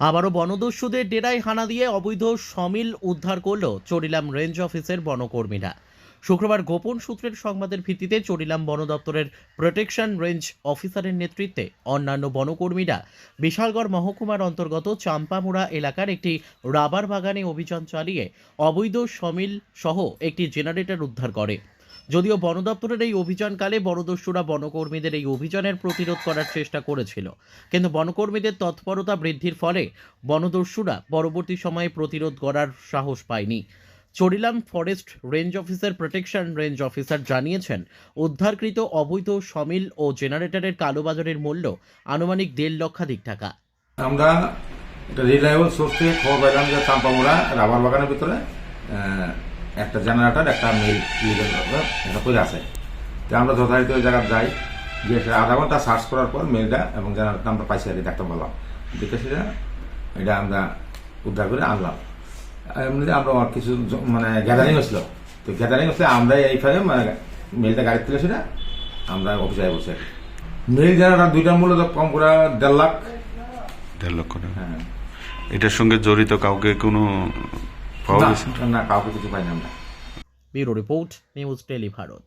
আবারও বনদস্যুদের ডেরায় হানা দিয়ে অবৈধ সমিল উদ্ধার করল চরিলাম রেঞ্জ অফিসের বনকর্মীরা। শুক্রবার গোপন সূত্রের সংবাদের ভিত্তিতে চরিলাম বন দপ্তরের প্রোটেকশন রেঞ্জ অফিসারের নেতৃত্বে অন্যান্য বনকর্মীরা বিশালগড় মহকুমার অন্তর্গত চাম্পামুড়া এলাকার একটি রাবার বাগানে অভিযান চালিয়ে অবৈধ সমিল সহ একটি জেনারেটর উদ্ধার করে। যদিও বন দপ্তরের এই অভিযানকালে বনদস্যুরা বনকর্মীদের এই অভিযানের প্রতিরোধ করার চেষ্টা করেছিল। কিন্তু বনকর্মীদের তৎপরতা বৃদ্ধির ফলে বনদস্যুরা পরবর্তী সময়ে প্রতিরোধ করার সাহস পায়নি। Charilam forest range officer protection range officer জানিয়েছেন, উদ্ধারকৃত অবৈধ সমিল ও জেনারেটরের কালোবাজারের মূল্য আনুমানিক দেড় লক্ষাধিক টাকা। আমরা রিলায়েবল সোর্স থেকে খবর পাইলাম যে চাম্পামুড়া রাবার বাগানের ভিতরে একটা জেনারেটর একটা মিল এটা করে আছে। তো আমরা যথাযথ ওই জায়গায় যাই গিয়ে সেটা আধা ঘণ্টা সার্চ করার পর মেলটা এবং জেনারেটরটা আমরা পাইছি আর কি দেখতে পারলাম দেখে সেটা এটা আমরা উদ্ধার করে আনলাম। এমনিতে আমরা কিছু মানে গ্যাদারিং হয়েছিল। তো গ্যাদারিং হচ্ছে আমরা এই এইভাবে মানে মেলটা গাড়ি তুলে সেটা আমরা অফিসে বসে। মিল জেনারেটর দুইটার মূল্য তো কম করে দেড় লাখ। দেড় লক্ষ টাকা। হ্যাঁ। এটার সঙ্গে জড়িত কাউকে কোনো পাওয়া গেছে? না, না কাউকে কিছু পাই না আমরা। Bureau report news tele Bharat.